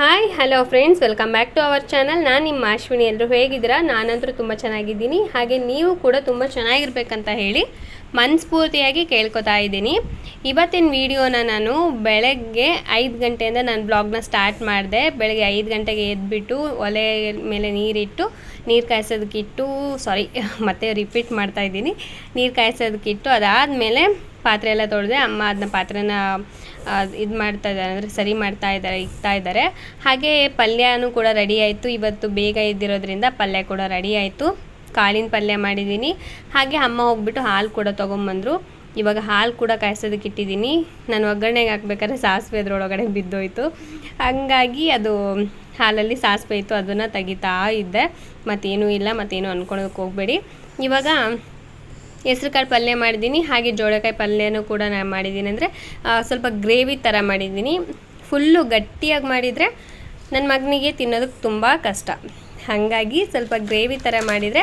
Hi hello friends welcome back to our channel ನಾನು ನಿಮ್ಮ ಅಶ್ವಿನಿ ಎಲ್ಲರೂ ಹೇಗಿದ್ದೀರಾ? ನಾನಂತರೂ ತುಂಬ ಚೆನ್ನಾಗಿದ್ದೀನಿ. ಹಾಗೆ ನೀವು ಕೂಡ ತುಂಬ ಚೆನ್ನಾಗಿರ್ಬೇಕಂತ ಹೇಳಿ ಮನಸ್ಫೂರ್ತಿಯಾಗಿ ಕೇಳ್ಕೊತಾ ಇದ್ದೀನಿ. ಇವತ್ತಿನ ವಿಡಿಯೋನ ನಾನು ಬೆಳಗ್ಗೆ ಐದು ಗಂಟೆಯಿಂದ ನಾನು ಬ್ಲಾಗ್ನ ಸ್ಟಾರ್ಟ್ ಮಾಡಿದೆ. ಬೆಳಗ್ಗೆ ಐದು ಗಂಟೆಗೆ ಎದ್ಬಿಟ್ಟು ಒಲೆ ಮೇಲೆ ನೀರಿಟ್ಟು, ನೀರು ಕಾಯಿಸೋದಕ್ಕಿಟ್ಟು ಸಾರಿ ಮತ್ತೆ ರಿಪೀಟ್ ಮಾಡ್ತಾ ಇದ್ದೀನಿ. ನೀರು ಕಾಯಿಸೋದಕ್ಕಿಟ್ಟು ಅದಾದಮೇಲೆ ಪಾತ್ರೆ ಎಲ್ಲ ತೊಳೆದೆ, ಅಮ್ಮ ಅದನ್ನ ಪಾತ್ರೆನ ಇದು ಮಾಡ್ತಾ ಇದ್ದಾರೆ, ಅಂದರೆ ಸರಿ ಮಾಡ್ತಾ ಇದ್ದಾರೆ, ಇಕ್ತಾ ಇದ್ದಾರೆ. ಹಾಗೆ ಪಲ್ಯನೂ ಕೂಡ ರೆಡಿ ಆಯಿತು. ಇವತ್ತು ಬೇಗ ಇದ್ದಿರೋದ್ರಿಂದ ಪಲ್ಯ ಕೂಡ ರೆಡಿ ಆಯಿತು. ಕಾಳಿನ ಪಲ್ಯ ಮಾಡಿದ್ದೀನಿ. ಹಾಗೆ ಅಮ್ಮ ಹೋಗ್ಬಿಟ್ಟು ಹಾಲು ಕೂಡ ತೊಗೊಂಬಂದರು. ಇವಾಗ ಹಾಲು ಕೂಡ ಕಾಯಿಸೋದಕ್ಕೆ ಇಟ್ಟಿದ್ದೀನಿ. ನಾನು ಒಗ್ಗರಣೆಗೆ ಹಾಕ್ಬೇಕಾದ್ರೆ ಸಾಸಿವೆ ಅದ್ರೊಳಗಡೆ ಬಿದ್ದೋಯ್ತು. ಹಂಗಾಗಿ ಅದು ಹಾಲಲ್ಲಿ ಸಾಸಿವೆ ಇತ್ತು, ಅದನ್ನು ತೆಗಿತಾ ಇದ್ದೆ. ಮತ್ತೇನೂ ಇಲ್ಲ, ಮತ್ತೇನು ಅಂದ್ಕೊಳೋದಕ್ಕೆ ಹೋಗಬೇಡಿ. ಇವಾಗ ಹೆಸ್ರು ಕಾಳು ಪಲ್ಯ ಮಾಡಿದ್ದೀನಿ, ಹಾಗೆ ಜೋಳಕಾಯಿ ಪಲ್ಯನೂ ಕೂಡ ನಾನು ಮಾಡಿದ್ದೀನಿ. ಅಂದರೆ ಸ್ವಲ್ಪ ಗ್ರೇವಿ ಥರ ಮಾಡಿದ್ದೀನಿ. ಫುಲ್ಲು ಗಟ್ಟಿಯಾಗಿ ಮಾಡಿದರೆ ನನ್ನ ಮಗನಿಗೆ ತಿನ್ನೋದಕ್ಕೆ ತುಂಬ ಕಷ್ಟ. ಹಾಗಾಗಿ ಸ್ವಲ್ಪ ಗ್ರೇವಿ ಥರ ಮಾಡಿದರೆ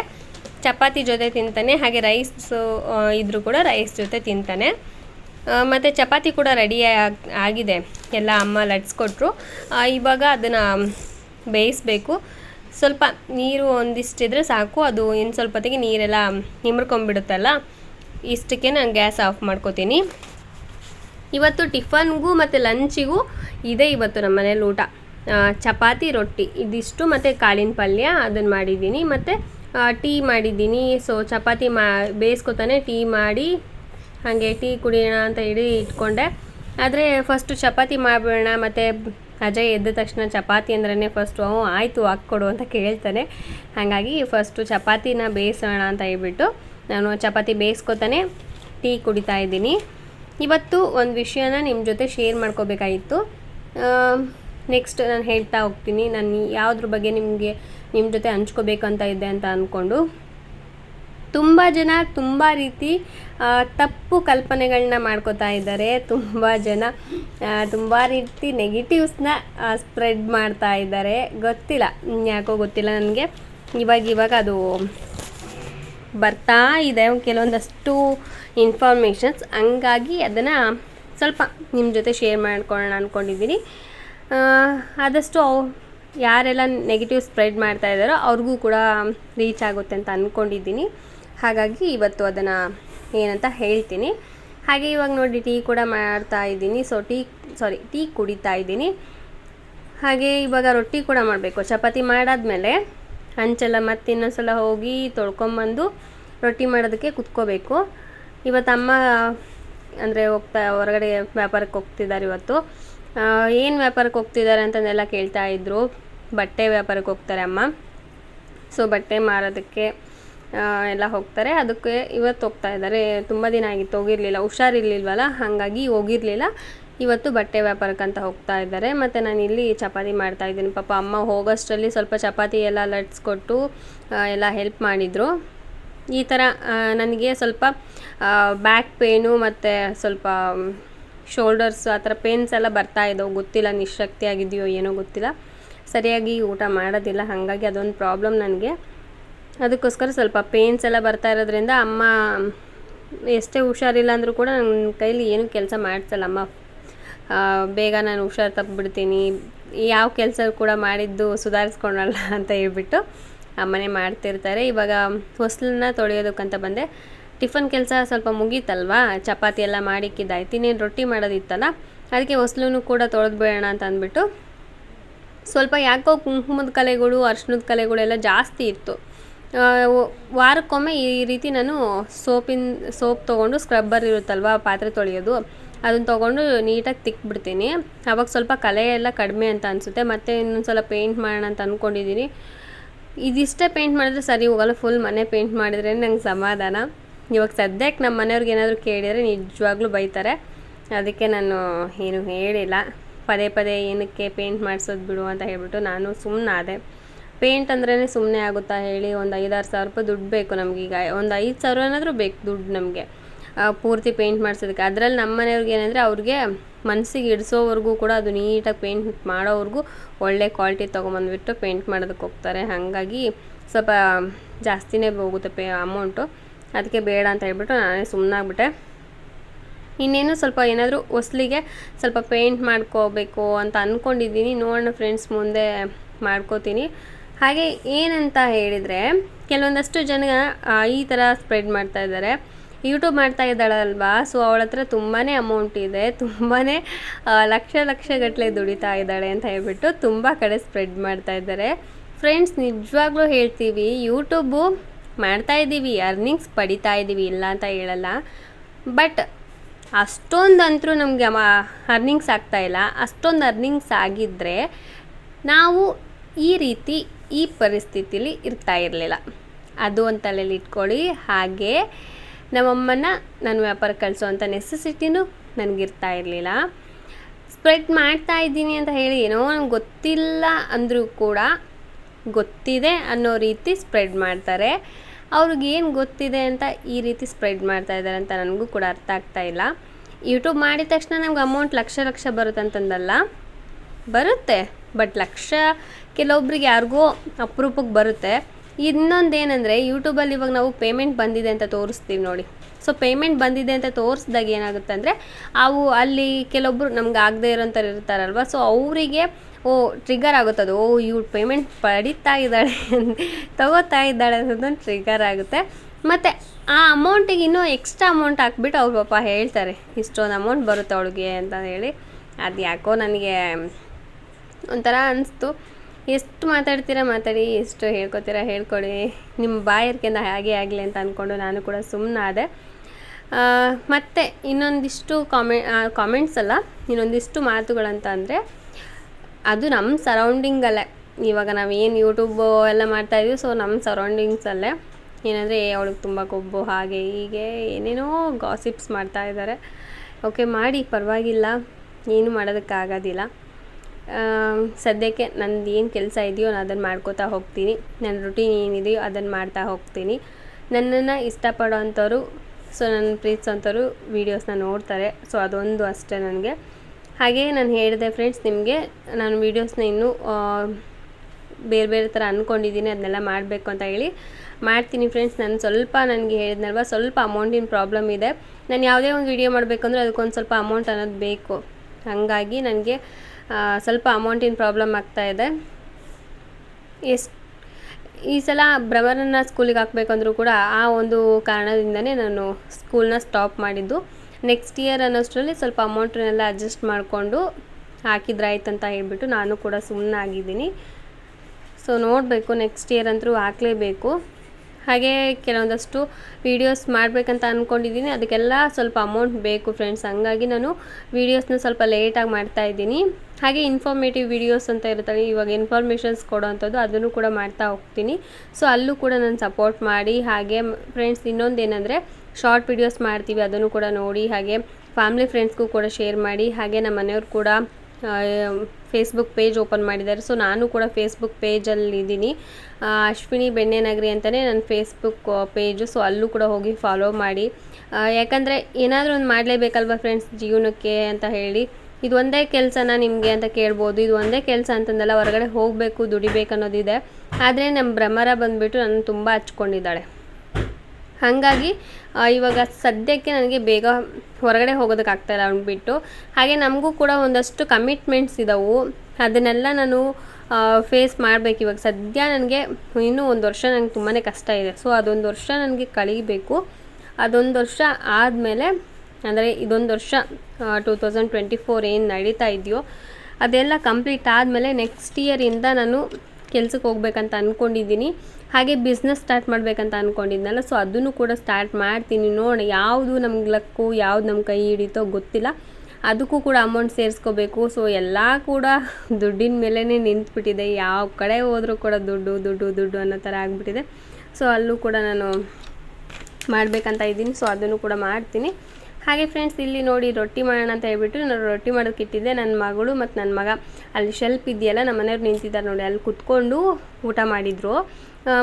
ಚಪಾತಿ ಜೊತೆ ತಿಂತಾನೆ, ಹಾಗೆ ರೈಸು ಇದ್ರೂ ಕೂಡ ರೈಸ್ ಜೊತೆ ತಿಂತಾನೆ. ಮತ್ತು ಚಪಾತಿ ಕೂಡ ರೆಡಿ ಆಗಿದೆ. ಎಲ್ಲ ಅಮ್ಮ ಲಟ್ಸ್ಕೊಟ್ರು ಇವಾಗ ಅದನ್ನು ಬೇಯಿಸ್ಬೇಕು. ಸ್ವಲ್ಪ ನೀರು ಒಂದಿಷ್ಟಿದ್ರೆ ಸಾಕು. ಅದು ಇನ್ನು ಸ್ವಲ್ಪ ಹೊತ್ತಿಗೆ ನೀರೆಲ್ಲ ನಿಮ್ರ್ಕೊಂಬಿಡುತ್ತಲ್ಲ, ಇಷ್ಟಕ್ಕೆ ನಾನು ಗ್ಯಾಸ್ ಆಫ್ ಮಾಡ್ಕೋತೀನಿ. ಇವತ್ತು ಟಿಫನ್ಗೂ ಮತ್ತು ಲಂಚಿಗೂ ಇದೆ ಇವತ್ತು ನಮ್ಮ ಮನೇಲಿ ಊಟ. ಚಪಾತಿ, ರೊಟ್ಟಿ, ಇದಿಷ್ಟು ಮತ್ತು ಕಾಳಿನ ಪಲ್ಯ ಅದನ್ನು ಮಾಡಿದ್ದೀನಿ. ಮತ್ತು ಟೀ ಮಾಡಿದ್ದೀನಿ. ಸೊ ಚಪಾತಿ ಮಾ, ಬೇಯಿಸ್ಕೊತಾನೆ ಟೀ ಮಾಡಿ, ಹಾಗೆ ಟೀ ಕುಡಿಯೋಣ ಅಂತ ಹೇಳಿ ಇಟ್ಕೊಂಡೆ. ಆದರೆ ಫಸ್ಟು ಚಪಾತಿ ಮಾಡಿಬಿಡೋಣ, ಮತ್ತು ಅಜಯ್ ಎದ್ದ ತಕ್ಷಣ ಚಪಾತಿ ಅಂದ್ರೇ ಫಸ್ಟು ಅವು ಆಯಿತು ಹಾಕ್ಕೊಡು ಅಂತ ಕೇಳ್ತಾನೆ. ಹಾಗಾಗಿ ಫಸ್ಟು ಚಪಾತಿನ ಬೇಯಿಸೋಣ ಅಂತ ಹೇಳ್ಬಿಟ್ಟು ನಾನು ಚಪಾತಿ ಬೇಯಿಸ್ಕೊತಾನೆ ಟೀ ಕುಡಿತಾ ಇದ್ದೀನಿ. ಇವತ್ತು ಒಂದು ವಿಷಯನ ನಿಮ್ಮ ಜೊತೆ ಶೇರ್ ಮಾಡ್ಕೋಬೇಕಾಗಿತ್ತು. ನೆಕ್ಸ್ಟ್ ನಾನು ಹೇಳ್ತಾ ಹೋಗ್ತೀನಿ. ನಾನು ಯಾವುದ್ರ ಬಗ್ಗೆ ನಿಮಗೆ ನಿಮ್ಮ ಜೊತೆ ಹಂಚ್ಕೋಬೇಕು ಅಂತ ಇದೆ ಅಂತ ಅಂದ್ಕೊಂಡು ತುಂಬ ಜನ ತುಂಬ ರೀತಿ ತಪ್ಪು ಕಲ್ಪನೆಗಳನ್ನ ಮಾಡ್ಕೋತಾ ಇದ್ದಾರೆ. ತುಂಬ ಜನ ತುಂಬ ರೀತಿ ನೆಗೆಟಿವ್ಸ್ನ ಸ್ಪ್ರೆಡ್ ಮಾಡ್ತಾ ಇದ್ದಾರೆ. ಗೊತ್ತಿಲ್ಲ ಯಾಕೋ ಗೊತ್ತಿಲ್ಲ ನನಗೆ. ಇವಾಗ ಇವಾಗ ಅದು ಬರ್ತಾ ಇದೆ. ಕೆಲವೊಂದಷ್ಟು ಇನ್ಫಾರ್ಮೇಷನ್ಸ್ ಹಂಗಾಗಿ ಅದನ್ನು ಸ್ವಲ್ಪ ನಿಮ್ಮ ಜೊತೆ ಶೇರ್ ಮಾಡ್ಕೊಳ್ಳೋಣ ಅಂದ್ಕೊಂಡಿದ್ದೀನಿ ಆದಷ್ಟು ಯಾರೆಲ್ಲ ನೆಗೆಟಿವ್ ಸ್ಪ್ರೆಡ್ ಮಾಡ್ತಾ ಇದ್ದಾರೋ ಅವ್ರಿಗೂ ಕೂಡ ರೀಚ್ ಆಗುತ್ತೆ ಅಂತ ಅಂದ್ಕೊಂಡಿದ್ದೀನಿ ಹಾಗಾಗಿ ಇವತ್ತು ಅದನ್ನು ಏನಂತ ಹೇಳ್ತೀನಿ. ಹಾಗೆ ಇವಾಗ ನೋಡಿ ಟೀ ಕೂಡ ಮಾಡ್ತಾ ಇದ್ದೀನಿ. ಸೊ ಟೀ ಸಾರಿ ಟೀ ಕುಡಿತಾ ಇದ್ದೀನಿ. ಹಾಗೆ ಇವಾಗ ರೊಟ್ಟಿ ಕೂಡ ಮಾಡಬೇಕು. ಚಪಾತಿ ಮಾಡಾದ್ಮೇಲೆ ಹಂಚೆಲ್ಲ ಮತ್ತೆ ಇನ್ನೊಂದ್ಸಲ ಹೋಗಿ ತೊಳ್ಕೊಂಬಂದು ರೊಟ್ಟಿ ಮಾಡೋದಕ್ಕೆ ಕುತ್ಕೋಬೇಕು. ಇವತ್ತು ಅಮ್ಮ, ಅಂದರೆ ಹೋಗ್ತಾ, ಹೊರಗಡೆ ವ್ಯಾಪಾರಕ್ಕೆ ಹೋಗ್ತಿದ್ದಾರೆ ಇವತ್ತು. ಏನು ವ್ಯಾಪಾರಕ್ಕೆ ಹೋಗ್ತಿದ್ದಾರೆ ಅಂತಂದೆಲ್ಲ ಕೇಳ್ತಾ ಇದ್ದರು ಬಟ್ಟೆ ವ್ಯಾಪಾರಕ್ಕೆ ಹೋಗ್ತಾರೆ ಅಮ್ಮ. ಸೊ ಬಟ್ಟೆ ಮಾರೋದಕ್ಕೆ ಎಲ್ಲ ಹೋಗ್ತಾರೆ. ಅದಕ್ಕೆ ಇವತ್ತು ಹೋಗ್ತಾ ಇದ್ದಾರೆ. ತುಂಬ ದಿನ ಆಗಿತ್ತು, ಹೋಗಿರಲಿಲ್ಲ. ಹುಷಾರಿರ್ಲಿಲ್ವಲ್ಲ? ಹಾಗಾಗಿ ಹೋಗಿರಲಿಲ್ಲ. ಇವತ್ತು ಬಟ್ಟೆ ವ್ಯಾಪಾರಕ್ಕಂತ ಹೋಗ್ತಾ ಇದ್ದಾರೆ. ಮತ್ತು ನಾನು ಇಲ್ಲಿ ಚಪಾತಿ ಮಾಡ್ತಾ ಇದ್ದೀನಿ. ಪಾಪ ಅಮ್ಮ ಹೋಗೋಷ್ಟರಲ್ಲಿ ಸ್ವಲ್ಪ ಚಪಾತಿ ಎಲ್ಲ ಲಟ್ಸ್ಕೊಟ್ಟು ಎಲ್ಲ ಹೆಲ್ಪ್ ಮಾಡಿದರು. ಈ ಥರ ನನಗೆ ಸ್ವಲ್ಪ ಬ್ಯಾಕ್ ಪೇನು ಮತ್ತು ಸ್ವಲ್ಪ ಶೋಲ್ಡರ್ಸ್ ಆ ಥರ ಪೇನ್ಸ್ ಎಲ್ಲ ಬರ್ತಾ ಇದ್ದವು. ಗೊತ್ತಿಲ್ಲ ನಿಶಕ್ತಿ ಆಗಿದೆಯೋ ಏನೋ ಗೊತ್ತಿಲ್ಲ. ಸರಿಯಾಗಿ ಊಟ ಮಾಡೋದಿಲ್ಲ. ಹಾಗಾಗಿ ಅದೊಂದು ಪ್ರಾಬ್ಲಮ್ ನನಗೆ. ಅದಕ್ಕೋಸ್ಕರ ಸ್ವಲ್ಪ ಪೇನ್ಸ್ ಎಲ್ಲ ಬರ್ತಾ ಇರೋದ್ರಿಂದ ಅಮ್ಮ ಎಷ್ಟೇ ಹುಷಾರಿಲ್ಲ ಅಂದರೂ ಕೂಡ ನನ್ನ ಕೈಲಿ ಏನೂ ಕೆಲಸ ಮಾಡಿಸಲ್ಲ ಅಮ್ಮ. ಬೇಗ ನಾನು ಹುಷಾರು ತಪ್ಪಿಬಿಡ್ತೀನಿ. ಯಾವ ಕೆಲಸ ಕೂಡ ಮಾಡಿದ್ದು ಸುಧಾರಿಸ್ಕೊಳಲ್ಲ ಅಂತ ಹೇಳ್ಬಿಟ್ಟು ಅಮ್ಮನೇ ಮಾಡ್ತಿರ್ತಾರೆ. ಇವಾಗ ಹೊಸ್ಲನ್ನ ತೊಳೆಯೋದಕ್ಕಂತ ಬಂದೆ. ಟಿಫನ್ ಕೆಲಸ ಸ್ವಲ್ಪ ಮುಗೀತಲ್ವಾ? ಚಪಾತಿ ಎಲ್ಲ ಮಾಡಿಕ್ಕಿದ್ದಾಯ್ತು. ಇನ್ನೇನು ರೊಟ್ಟಿ ಮಾಡೋದಿತ್ತಲ್ಲ? ಅದಕ್ಕೆ ಹೊಸ್ಲೂ ಕೂಡ ತೊಳೆದು ಬಿಡೋಣ ಅಂತ ಅಂದ್ಬಿಟ್ಟು ಸ್ವಲ್ಪ ಯಾಕೋ ಕುಂಕುಮದ ಕಲೆಗಳು ಅರ್ಶಿಣದ ಕಲೆಗಳೆಲ್ಲ ಜಾಸ್ತಿ ಇತ್ತು. ವಾರಕ್ಕೊಮ್ಮೆ ಈ ರೀತಿ ನಾನು ಸೋಪಿನ, ಸೋಪ್ ತೊಗೊಂಡು ಸ್ಕ್ರಬ್ಬರ್ ಇರುತ್ತಲ್ವ, ಪಾತ್ರೆ ತೊಳೆಯೋದು ಅದನ್ನು ತೊಗೊಂಡು ನೀಟಾಗಿ ತಿಕ್ಬಿಡ್ತೀನಿ. ಅವಾಗ ಸ್ವಲ್ಪ ಕಲೆ ಎಲ್ಲ ಕಡಿಮೆ ಅಂತ ಅನಿಸುತ್ತೆ, ಮತ್ತು ಇನ್ನೊಂದು ಸಲ ಪೇಂಟ್ ಮಾಡೋಣ ಅಂತ ಅಂದ್ಕೊಂಡಿದ್ದೀನಿ ಇದಿಷ್ಟೇ ಪೇಂಟ್ ಮಾಡಿದ್ರೆ ಸರಿ ಹೋಗಲ್ಲ, ಫುಲ್ ಮನೆ ಪೇಂಟ್ ಮಾಡಿದ್ರೆ ನಂಗೆ ಸಮಾಧಾನ. ಇವಾಗ ಸದ್ಯಕ್ಕೆ ನಮ್ಮ ಮನೆಯವ್ರಿಗೆ ಏನಾದರೂ ಕೇಳಿದರೆ ನಿಜವಾಗ್ಲೂ ಬೈತಾರೆ. ಅದಕ್ಕೆ ನಾನು ಏನು ಹೇಳಿಲ್ಲ. ಪದೇ ಪದೇ ಏನಕ್ಕೆ ಪೇಂಟ್ ಮಾಡಿಸೋದು ಬಿಡು ಅಂತ ಹೇಳ್ಬಿಟ್ಟು ನಾನು ಸುಮ್ಮನಾದೆ ಪೇಂಟ್ ಅಂದ್ರೇ ಸುಮ್ಮನೆ ಆಗುತ್ತಾ ಹೇಳಿ ಒಂದು ಐದಾರು ಸಾವಿರ ರೂಪಾಯಿ ದುಡ್ಡು ಬೇಕು ನಮಗೀಗ ಒಂದು ಐದು ಸಾವಿರ ಏನಾದರೂ ಬೇಕು ದುಡ್ಡು ನಮಗೆ. ಪೂರ್ತಿ ಪೇಂಟ್ ಮಾಡಿಸೋದಕ್ಕೆ. ಅದರಲ್ಲಿ ನಮ್ಮ ಮನೆಯವ್ರಿಗೆ ಏನಂದರೆ ಅವ್ರಿಗೆ ಮನಸ್ಸಿಗೆ ಇಡಿಸೋವರೆಗೂ ಕೂಡ ಅದು ನೀಟಾಗಿ ಪೇಂಟ್ ಮಾಡೋವರೆಗೂ ಒಳ್ಳೆ ಕ್ವಾಲಿಟಿ ತೊಗೊಂಬಂದ್ಬಿಟ್ಟು ಪೇಂಟ್ ಮಾಡೋದಕ್ಕೆ ಹೋಗ್ತಾರೆ. ಹಾಗಾಗಿ ಸ್ವಲ್ಪ ಜಾಸ್ತಿನೇ ಹೋಗುತ್ತೆ ಪೇ, ಅಮೌಂಟು. ಅದಕ್ಕೆ ಬೇಡ ಅಂತ ಹೇಳ್ಬಿಟ್ಟು ನಾನೇ ಸುಮ್ಮನಾಗ್ಬಿಟ್ಟೆ ಇನ್ನೇನು ಸ್ವಲ್ಪ ಏನಾದರೂ ಹೊಸ್ಲಿಗೆ ಸ್ವಲ್ಪ ಪೇಂಟ್ ಮಾಡ್ಕೋಬೇಕು ಅಂತ ಅಂದ್ಕೊಂಡಿದ್ದೀನಿ ನೋಡೋಣ ಫ್ರೆಂಡ್ಸ್, ಮುಂದೆ ಮಾಡ್ಕೋತೀನಿ. ಹಾಗೆ ಏನಂತ ಹೇಳಿದರೆ ಕೆಲವೊಂದಷ್ಟು ಜನ ಈ ಥರ ಸ್ಪ್ರೆಡ್ ಮಾಡ್ತಾ ಇದ್ದಾರೆ. ಯೂಟ್ಯೂಬ್ ಮಾಡ್ತಾ ಇದ್ದಾಳಲ್ವಾ? ಸೊ ಅವಳ ಹತ್ರ ತುಂಬಾ ಅಮೌಂಟ್ ಇದೆ. ತುಂಬಾ ಲಕ್ಷ ಲಕ್ಷ ಗಟ್ಟಲೆ ದುಡಿತಾ ಇದ್ದಾಳೆ ಅಂತ ಹೇಳ್ಬಿಟ್ಟು ತುಂಬ ಕಡೆ ಸ್ಪ್ರೆಡ್ ಮಾಡ್ತಾ ಇದ್ದಾರೆ. ಫ್ರೆಂಡ್ಸ್ ನಿಜವಾಗ್ಲೂ ಹೇಳ್ತೀವಿ ಯೂಟ್ಯೂಬು ಮಾಡ್ತಾ ಇದ್ದೀವಿ ಅರ್ನಿಂಗ್ಸ್ ಪಡಿತಾ ಇದ್ದೀವಿ, ಇಲ್ಲ ಅಂತ ಹೇಳಲ್ಲ. ಬಟ್ ಅಷ್ಟೊಂದಂತರೂ ನಮಗೆ ಅರ್ನಿಂಗ್ಸ್ ಆಗ್ತಾ ಇಲ್ಲ. ಅಷ್ಟೊಂದು ಅರ್ನಿಂಗ್ಸ್ ಆಗಿದ್ದರೆ ನಾವು ಈ ರೀತಿ ಈ ಪರಿಸ್ಥಿತಿಲಿ ಇರ್ತಾ ಇರಲಿಲ್ಲ. ಅದು ಒಂದು ಇಟ್ಕೊಳ್ಳಿ. ಹಾಗೆ ನಮ್ಮಮ್ಮನ ನಾನು ವ್ಯಾಪಾರ ಕಳಿಸೋವಂಥ ನೆಸೆಸಿಟಿನೂ ನನಗಿರ್ತಾ ಇರಲಿಲ್ಲ. ಸ್ಪ್ರೆಡ್ ಮಾಡ್ತಾ ಇದ್ದೀನಿ ಅಂತ ಹೇಳಿ ಏನೋ ನಂಗೆ ಗೊತ್ತಿಲ್ಲ ಅಂದರೂ ಕೂಡ ಗೊತ್ತಿದೆ ಅನ್ನೋ ರೀತಿ ಸ್ಪ್ರೆಡ್ ಮಾಡ್ತಾರೆ. ಅವ್ರಿಗೆ ಏನು ಗೊತ್ತಿದೆ ಅಂತ ಈ ರೀತಿ ಸ್ಪ್ರೆಡ್ ಮಾಡ್ತಾ ಇದ್ದಾರೆ ಅಂತ ನನಗೂ ಕೂಡ ಅರ್ಥ ಆಗ್ತಾ ಇಲ್ಲ. ಯೂಟ್ಯೂಬ್ ಮಾಡಿದ ತಕ್ಷಣ ನಮ್ಗೆ ಅಮೌಂಟ್ ಲಕ್ಷ ಲಕ್ಷ ಬರುತ್ತಂತಂದಲ್ಲ. ಬರುತ್ತೆ. ಬಟ್ ಲಕ್ಷ ಕೆಲವೊಬ್ರಿಗೆ ಯಾರಿಗೋ ಅಪರೂಪಕ್ಕೆ ಬರುತ್ತೆ. ಇನ್ನೊಂದು ಏನಂದರೆ ಯೂಟ್ಯೂಬಲ್ಲಿ ಇವಾಗ ನಾವು ಪೇಮೆಂಟ್ ಬಂದಿದೆ ಅಂತ ತೋರಿಸ್ತೀವಿ ನೋಡಿ. ಸೊ ಪೇಮೆಂಟ್ ಬಂದಿದೆ ಅಂತ ತೋರಿಸ್ದಾಗ ಏನಾಗುತ್ತೆ ಅಂದರೆ, ಅವು ಅಲ್ಲಿ ಕೆಲವೊಬ್ರು ನಮ್ಗೆ ಆಗದೆ ಇರೋಂಥವ್ರು ಇರ್ತಾರಲ್ವ. ಸೊ ಅವರಿಗೆ, ಓ ಟ್ರಿಗರ್ ಅದು. ಓ, ಇವ್ಳು ಪೇಮೆಂಟ್ ಪಡೀತಾ ಇದ್ದಾಳೆ ತಗೋತಾ ಇದ್ದಾಳೆ ಅನ್ನೋದೊಂದು ಟ್ರಿಗರ್ ಆಗುತ್ತೆ. ಮತ್ತು ಆ ಅಮೌಂಟಿಗೆ ಇನ್ನೂ ಎಕ್ಸ್ಟ್ರಾ ಅಮೌಂಟ್ ಹಾಕ್ಬಿಟ್ಟು ಅವ್ರು ಪಾಪ ಹೇಳ್ತಾರೆ, ಇಷ್ಟೊಂದು ಅಮೌಂಟ್ ಬರುತ್ತೆ ಅವಳಿಗೆ ಅಂತ ಹೇಳಿ. ಅದು ಯಾಕೋ ನನಗೆ ಒಂಥರ ಅನಿಸ್ತು. ಎಷ್ಟು ಮಾತಾಡ್ತೀರಾ ಮಾತಾಡಿ, ಎಷ್ಟು ಹೇಳ್ಕೊತೀರಾ ಹೇಳ್ಕೊಡಿ. ನಿಮ್ಮ ಬಾಯರ್ಕೆಂದ ಹಾಗೆ ಆಗಲಿ ಅಂತ ಅಂದ್ಕೊಂಡು ನಾನು ಕೂಡ ಸುಮ್ಮನಾದೆ ಮತ್ತು ಇನ್ನೊಂದಿಷ್ಟು ಕಾಮೆ ಕಾಮೆಂಟ್ಸ್ ಅಲ್ಲ, ಇನ್ನೊಂದಿಷ್ಟು ಮಾತುಗಳಂತ ಅಂದರೆ, ಅದು ನಮ್ಮ ಸರೌಂಡಿಂಗಲ್ಲೇ ಇವಾಗ ಏನು ಯೂಟ್ಯೂಬು ಎಲ್ಲ ಮಾಡ್ತಾ ಇದೀವಿ ಸೊ ನಮ್ಮ ಸರೌಂಡಿಂಗ್ಸಲ್ಲೇ ಏನಂದರೆ ಅವಳಿಗೆ ತುಂಬ ಕೊಬ್ಬು, ಹಾಗೆ ಹೀಗೆ, ಏನೇನೋ ಗಾಸಿಪ್ಸ್ ಮಾಡ್ತಾ ಇದ್ದಾರೆ ಓಕೆ ಮಾಡಿ, ಪರವಾಗಿಲ್ಲ. ಏನು ಮಾಡೋದಕ್ಕಾಗೋದಿಲ್ಲ. ಸದ್ಯಕ್ಕೆ ನಂದು ಏನು ಕೆಲಸ ಇದೆಯೋ ನಾನು ಅದನ್ನು ಮಾಡ್ಕೋತಾ ಹೋಗ್ತೀನಿ. ನನ್ನ ರುಟೀನ್ ಏನಿದೆಯೋ ಅದನ್ನು ಮಾಡ್ತಾ ಹೋಗ್ತೀನಿ. ನನ್ನನ್ನು ಇಷ್ಟಪಡೋ ಅಂಥವ್ರು ಸೊ ನನ್ನ ಪ್ರೀತಿಸೋಂಥವ್ರು ವೀಡಿಯೋಸ್ನ ನೋಡ್ತಾರೆ. ಸೊ ಅದೊಂದು ಅಷ್ಟೇ ನನಗೆ. ಹಾಗೆ ನಾನು ಹೇಳಿದೆ ಫ್ರೆಂಡ್ಸ್ ನಿಮಗೆ, ನಾನು ವೀಡಿಯೋಸ್ನ ಇನ್ನೂ ಬೇರೆ ಬೇರೆ ಥರ ಅಂದ್ಕೊಂಡಿದ್ದೀನಿ ಅದನ್ನೆಲ್ಲ ಮಾಡಬೇಕು ಅಂತ ಹೇಳಿ. ಮಾಡ್ತೀನಿ ಫ್ರೆಂಡ್ಸ್ ನಾನು ಸ್ವಲ್ಪ ನನಗೆ ಹೇಳಿದ್ನಲ್ವ, ಸ್ವಲ್ಪ ಅಮೌಂಟಿನ ಪ್ರಾಬ್ಲಮ್ ಇದೆ. ನಾನು ಯಾವುದೇ ಒಂದು ವಿಡಿಯೋ ಮಾಡಬೇಕಂದ್ರೆ ಅದಕ್ಕೊಂದು ಸ್ವಲ್ಪ ಅಮೌಂಟ್ ಅನ್ನೋದು ಬೇಕು. ಹಾಗಾಗಿ ನನಗೆ ಸ್ವಲ್ಪ ಅಮೌಂಟಿನ ಪ್ರಾಬ್ಲಮ್ ಆಗ್ತಾ ಇದೆ. ಎಷ್ಟು ಈ ಸಲ ಭ್ರಮರನ್ನ ಸ್ಕೂಲಿಗೆ ಹಾಕ್ಬೇಕಂದ್ರೂ ಕೂಡ ಆ ಒಂದು ಕಾರಣದಿಂದನೇ ನಾನು ಸ್ಕೂಲ್ನ ಸ್ಟಾಪ್ ಮಾಡಿದ್ದು. ನೆಕ್ಸ್ಟ್ ಇಯರ್ ಅನ್ನೋಷ್ಟರಲ್ಲಿ ಸ್ವಲ್ಪ ಅಮೌಂಟನ್ನೆಲ್ಲ ಅಡ್ಜಸ್ಟ್ ಮಾಡಿಕೊಂಡು ಅಂತ ಹೇಳ್ಬಿಟ್ಟು ನಾನು ಕೂಡ ಸುಮ್ಮನಾಗಿದ್ದೀನಿ ಸೊ, ನೋಡಬೇಕು, ನೆಕ್ಸ್ಟ್ ಇಯರ್ ಅಂತೂ ಹಾಕಲೇಬೇಕು. ಹಾಗೆ ಕೆಲವೊಂದಷ್ಟು ವೀಡಿಯೋಸ್ ಮಾಡಬೇಕಂತ ಅಂದ್ಕೊಂಡಿದ್ದೀನಿ ಅದಕ್ಕೆಲ್ಲ ಸ್ವಲ್ಪ ಅಮೌಂಟ್ ಬೇಕು ಫ್ರೆಂಡ್ಸ್ ಹಂಗಾಗಿ ನಾನು ವೀಡಿಯೋಸ್ನ ಸ್ವಲ್ಪ ಲೇಟಾಗಿ ಮಾಡ್ತಾ ಇದ್ದೀನಿ. ಹಾಗೆ ಇನ್ಫಾರ್ಮೇಟಿವ್ ವೀಡಿಯೋಸ್ ಅಂತ ಇರುತ್ತವೆ ಇವಾಗ ಇನ್ಫಾರ್ಮೇಷನ್ಸ್ ಕೊಡೋವಂಥದ್ದು ಅದನ್ನು ಕೂಡ ಮಾಡ್ತಾ ಹೋಗ್ತೀನಿ. ಸೊ ಅಲ್ಲೂ ಕೂಡ ನಾನು ಸಪೋರ್ಟ್ ಮಾಡಿ, ಹಾಗೆ ಫ್ರೆಂಡ್ಸ್ ಇನ್ನೊಂದು ಏನಂದರೆ ಶಾರ್ಟ್ ವೀಡಿಯೋಸ್ ಮಾಡ್ತೀವಿ, ಅದನ್ನು ಕೂಡ ನೋಡಿ, ಹಾಗೆ ಫ್ಯಾಮ್ಲಿ ಫ್ರೆಂಡ್ಸ್ಗೂ ಕೂಡ ಶೇರ್ ಮಾಡಿ, ಹಾಗೆ ನಮ್ಮ ಮನೆಯವ್ರು ಕೂಡ ಫೇಸ್ಬುಕ್ ಪೇಜ್ ಓಪನ್ ಮಾಡಿದ್ದಾರೆ. ಸೊ ನಾನು ಕೂಡ ಫೇಸ್ಬುಕ್ ಪೇಜಲ್ಲಿ ಇದ್ದೀನಿ. ಅಶ್ವಿನಿ ಬೆಣ್ಣೆನಗರಿ ಅಂತಲೇ ನನ್ನ ಫೇಸ್ಬುಕ್ ಪೇಜು ಸೊ ಅಲ್ಲೂ ಕೂಡ ಹೋಗಿ ಫಾಲೋ ಮಾಡಿ. ಯಾಕಂದರೆ ಏನಾದರೂ ಒಂದು ಮಾಡಲೇಬೇಕಲ್ವ ಫ್ರೆಂಡ್ಸ್ ಜೀವನಕ್ಕೆ ಅಂತ ಹೇಳಿ. ಇದು ಒಂದೇ ಕೆಲಸನ ನಿಮಗೆ ಅಂತ ಕೇಳ್ಬೋದು. ಇದು ಒಂದೇ ಕೆಲಸ ಅಂತಂದಲ್ಲ, ಹೊರಗಡೆ ಹೋಗಬೇಕು, ದುಡಿಬೇಕು ಅನ್ನೋದಿದೆ. ಆದರೆ ನಮ್ಮ ಭ್ರಮರ ಬಂದುಬಿಟ್ಟು ನನ್ನ ತುಂಬ ಹಚ್ಕೊಂಡಿದ್ದಾಳೆ. ಹಾಗಾಗಿ ಇವಾಗ ಸದ್ಯಕ್ಕೆ ನನಗೆ ಬೇಗ ಹೊರಗಡೆ ಹೋಗೋದಕ್ಕಾಗ್ತಾಯಿಲ್ಲ ಅಂದ್ಬಿಟ್ಟು. ಹಾಗೆ ನಮಗೂ ಕೂಡ ಒಂದಷ್ಟು ಕಮಿಟ್ಮೆಂಟ್ಸ್ ಇದ್ದಾವೆ ಅದನ್ನೆಲ್ಲ ನಾನು ಫೇಸ್ ಮಾಡಬೇಕು. ಇವಾಗ ಸದ್ಯ ನನಗೆ ಇನ್ನೂ ಒಂದು ವರ್ಷ ನನಗೆ ತುಂಬಾ ಕಷ್ಟ ಇದೆ. ಸೊ ಅದೊಂದು ವರ್ಷ ನನಗೆ ಕಳೀಬೇಕು. ಅದೊಂದು ವರ್ಷ ಆದಮೇಲೆ, ಅಂದರೆ ಇದೊಂದು ವರ್ಷ ಟೂ ತೌಸಂಡ್ ಟ್ವೆಂಟಿ ಫೋರ್ ಏನು ನಡೀತಾ ಇದೆಯೋ, ಅದೆಲ್ಲ ಕಂಪ್ಲೀಟ್ ಆದಮೇಲೆ ನೆಕ್ಸ್ಟ್ ಇಯರಿಂದ ನಾನು ಕೆಲ್ಸಕ್ಕೆ ಹೋಗ್ಬೇಕಂತ ಅಂದ್ಕೊಂಡಿದ್ದೀನಿ ಹಾಗೆ ಬಿಸ್ನೆಸ್ ಸ್ಟಾರ್ಟ್ ಮಾಡಬೇಕಂತ ಅಂದ್ಕೊಂಡಿದ್ನಲ್ಲ ಸೊ ಅದನ್ನು ಕೂಡ ಸ್ಟಾರ್ಟ್ ಮಾಡ್ತೀನಿ. ನೋಡಿ ಯಾವುದು ನಮ್ಗೆ ಲಕ್ಕು, ಯಾವ್ದು ನಮ್ಮ ಕೈ ಹಿಡಿತೋ ಗೊತ್ತಿಲ್ಲ. ಅದಕ್ಕೂ ಕೂಡ ಅಮೌಂಟ್ ಸೇರಿಸ್ಕೋಬೇಕು. ಸೊ ಎಲ್ಲ ಕೂಡ ದುಡ್ಡಿನ ಮೇಲೇ ನಿಂತ್ಬಿಟ್ಟಿದೆ. ಯಾವ ಕಡೆ ಹೋದರೂ ಕೂಡ ದುಡ್ಡು ದುಡ್ಡು ದುಡ್ಡು ಅನ್ನೋ ಥರ ಆಗಿಬಿಟ್ಟಿದೆ. ಸೊ ಅಲ್ಲೂ ಕೂಡ ನಾನು ಮಾಡಬೇಕಂತ ಇದ್ದೀನಿ. ಸೊ ಅದನ್ನು ಕೂಡ ಮಾಡ್ತೀನಿ. ಹಾಗೆ ಫ್ರೆಂಡ್ಸ್ ಇಲ್ಲಿ ನೋಡಿ ರೊಟ್ಟಿ ಮಾಡೋಣ ಅಂತ ಹೇಳ್ಬಿಟ್ಟು ನಾನು ರೊಟ್ಟಿ ಮಾಡೋಕ್ಕೆ ಇಟ್ಟಿದ್ದೆ. ನನ್ನ ಮಗಳು ಮತ್ತು ನನ್ನ ಮಗ. ಅಲ್ಲಿ ಶೆಲ್ಫ್ ಇದೆಯಲ್ಲ, ನಮ್ಮ ಮನೆಯವ್ರು ನಿಂತಿದ್ದಾರೆ ನೋಡಿ. ಅಲ್ಲಿ ಕುತ್ಕೊಂಡು ಊಟ ಮಾಡಿದರು.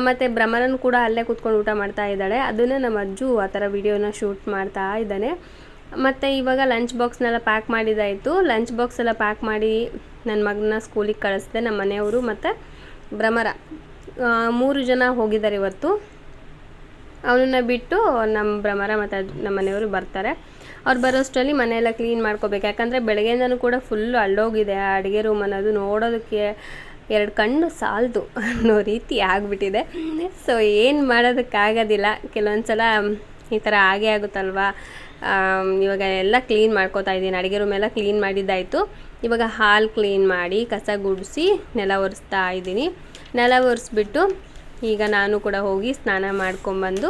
ಮತ್ತು ಭ್ರಮರನ್ ಕೂಡ ಅಲ್ಲೇ ಕುತ್ಕೊಂಡು ಊಟ ಮಾಡ್ತಾ ಇದ್ದಾಳೆ. ಅದನ್ನು ನಮ್ಮ ಅಜ್ಜು ಆ ಥರ ವಿಡಿಯೋನ ಶೂಟ್ ಮಾಡ್ತಾ ಇದ್ದಾನೆ. ಮತ್ತು ಇವಾಗ ಲಂಚ್ ಬಾಕ್ಸ್ನೆಲ್ಲ ಪ್ಯಾಕ್ ಮಾಡಿದಾಯಿತು ಲಂಚ್ ಬಾಕ್ಸ್ ಎಲ್ಲ ಪ್ಯಾಕ್ ಮಾಡಿ ನನ್ನ ಮಗನ ಸ್ಕೂಲಿಗೆ ಕಳಿಸಿದೆ, ನಮ್ಮ ಮನೆಯವರು ಮತ್ತು ಭ್ರಮರ. ಮೂರು ಜನ ಹೋಗಿದ್ದಾರೆ ಇವತ್ತು. ಅವನನ್ನ ಬಿಟ್ಟು ನಮ್ಮ ಭ್ರಮರ ಮತ್ತು ನಮ್ಮ ಮನೆಯವರು ಬರ್ತಾರೆ. ಅವ್ರು ಬರೋಷ್ಟರಲ್ಲಿ ಮನೆಯೆಲ್ಲ ಕ್ಲೀನ್ ಮಾಡ್ಕೋಬೇಕು. ಯಾಕಂದರೆ ಬೆಳಗ್ಗೆಯಿಂದನೂ ಕೂಡ ಫುಲ್ಲು ಅಲ್ಲೋಗಿದೆ. ಆ ಅಡುಗೆ ರೂಮ್ ಅನ್ನೋದು ನೋಡೋದಕ್ಕೆ ಎರಡು ಕಣ್ಣು ಸಾಲದು ಅನ್ನೋ ರೀತಿ ಆಗಿಬಿಟ್ಟಿದೆ. ಸೊ ಏನು ಮಾಡೋದಕ್ಕಾಗೋದಿಲ್ಲ ಕೆಲವೊಂದು ಸಲ ಈ ಥರ ಆಗೇ ಆಗುತ್ತಲ್ವಾ? ಇವಾಗ ಎಲ್ಲ ಕ್ಲೀನ್ ಮಾಡ್ಕೋತಾ ಇದ್ದೀನಿ. ಅಡುಗೆ ರೂಮ್ ಎಲ್ಲ ಕ್ಲೀನ್ ಮಾಡಿದ್ದಾಯಿತು. ಇವಾಗ ಹಾಲು ಕ್ಲೀನ್ ಮಾಡಿ ಕಸ ಗುಡಿಸಿ ನೆಲ ಒರೆಸ್ತಾ ಇದ್ದೀನಿ. ನೆಲ ಒರೆಸ್ಬಿಟ್ಟು ಈಗ ನಾನು ಕೂಡ ಹೋಗಿ ಸ್ನಾನ ಮಾಡ್ಕೊಂಬಂದು,